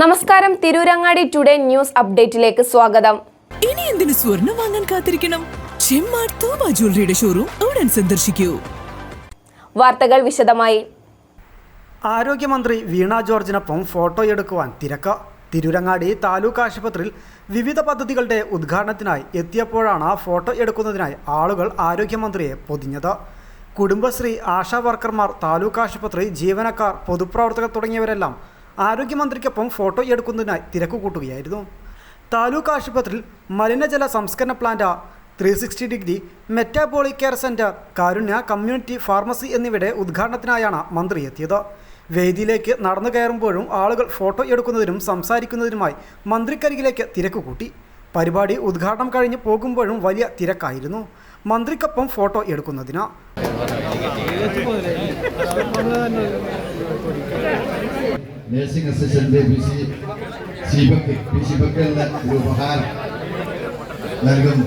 നമസ്കാരം. Tirurangadi today news അപ്ഡേറ്റിലേക്ക് സ്വാഗതം. ഇനി എന്തിനു സ്വർണം വാങ്ങാൻ കാത്തിരിക്കണം? ചെമ്മാട് തോമ ജ്വല്ലറിയുടെ ഷോറൂം ഉടൻ സന്ദർശിക്കൂ. വാർത്തകൾ വിശദമായി. ആരോഗ്യമന്ത്രി വീണ ജോർജിനൊപ്പം ഫോട്ടോയെടുക്കുവാൻ തിരക്ക. തിരൂരങ്ങാടി താലൂക്ക് ആശുപത്രിയിൽ വിവിധ പദ്ധതികളുടെ ഉദ്ഘാടനത്തിനായി എത്തിയപ്പോഴാണ് ഫോട്ടോ എടുക്കുന്നതിനായി ആളുകൾ ആരോഗ്യമന്ത്രിയെ പൊതിഞ്ഞത്. കുടുംബശ്രീ ആശാ വർക്കർമാർ താലൂക്ക് ആശുപത്രി ജീവനക്കാർ പൊതുപ്രവർത്തകർ തുടങ്ങിയവരെല്ലാം ആരോഗ്യമന്ത്രിക്കൊപ്പം ഫോട്ടോ എടുക്കുന്നതിനായി തിരക്ക് കൂട്ടുകയായിരുന്നു. താലൂക്ക് ആശുപത്രിയിൽ മലിനജല സംസ്കരണ plant three sixty degree metabolic care centre Karunya community pharmacy എന്നിവയുടെ ഉദ്ഘാടനത്തിനായാണ് മന്ത്രി എത്തിയത്. വേദിയിലേക്ക് നടന്നു കയറുമ്പോഴും ആളുകൾ ഫോട്ടോ എടുക്കുന്നതിനും സംസാരിക്കുന്നതിനുമായി മന്ത്രിക്കരികിലേക്ക് തിരക്ക് കൂട്ടി. പരിപാടി ഉദ്ഘാടനം കഴിഞ്ഞ് പോകുമ്പോഴും വലിയ തിരക്കായിരുന്നു. മന്ത്രിക്കൊപ്പം ഫോട്ടോ എടുക്കുന്നതിന്. Nursing assistant P C Shibak P Shibak എന്ന ഒരു ഉപഹാരം നൽകുന്നു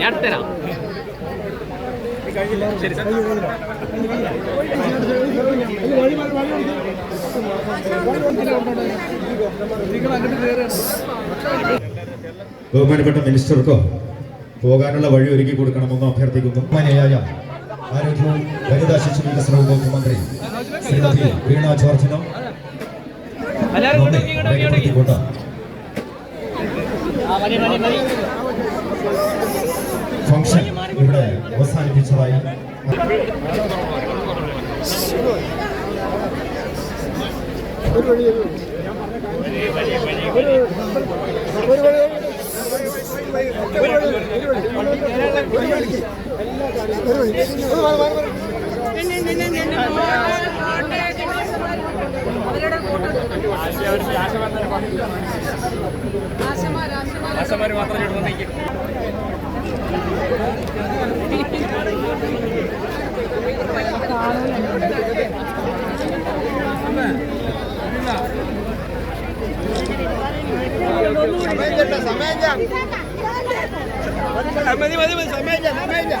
ഞാൻ തരാം ശരി സാർ ബഹുമാനപ്പെട്ട മിനിസ്റ്റർക്കോ പോകാനുള്ള വഴി ഒരുക്കി കൊടുക്കണമെന്ന് അഭ്യർത്ഥിക്കുന്നു. ബഹുമാനിയായ ആരോഗ്യവും വനിതാ ശിശു വികസന വകുപ്പ് മന്ത്രി ശ്രീമതി വീണ ജോർജിനും രേഖപ്പെടുത്തിക്കൊണ്ട് ഫംഗ്ഷൻ ഇവിടെ അവസാനിപ്പിച്ചതായി ആശമാര് മാത്രം Amelia, Amelia, Amelia, Amelia,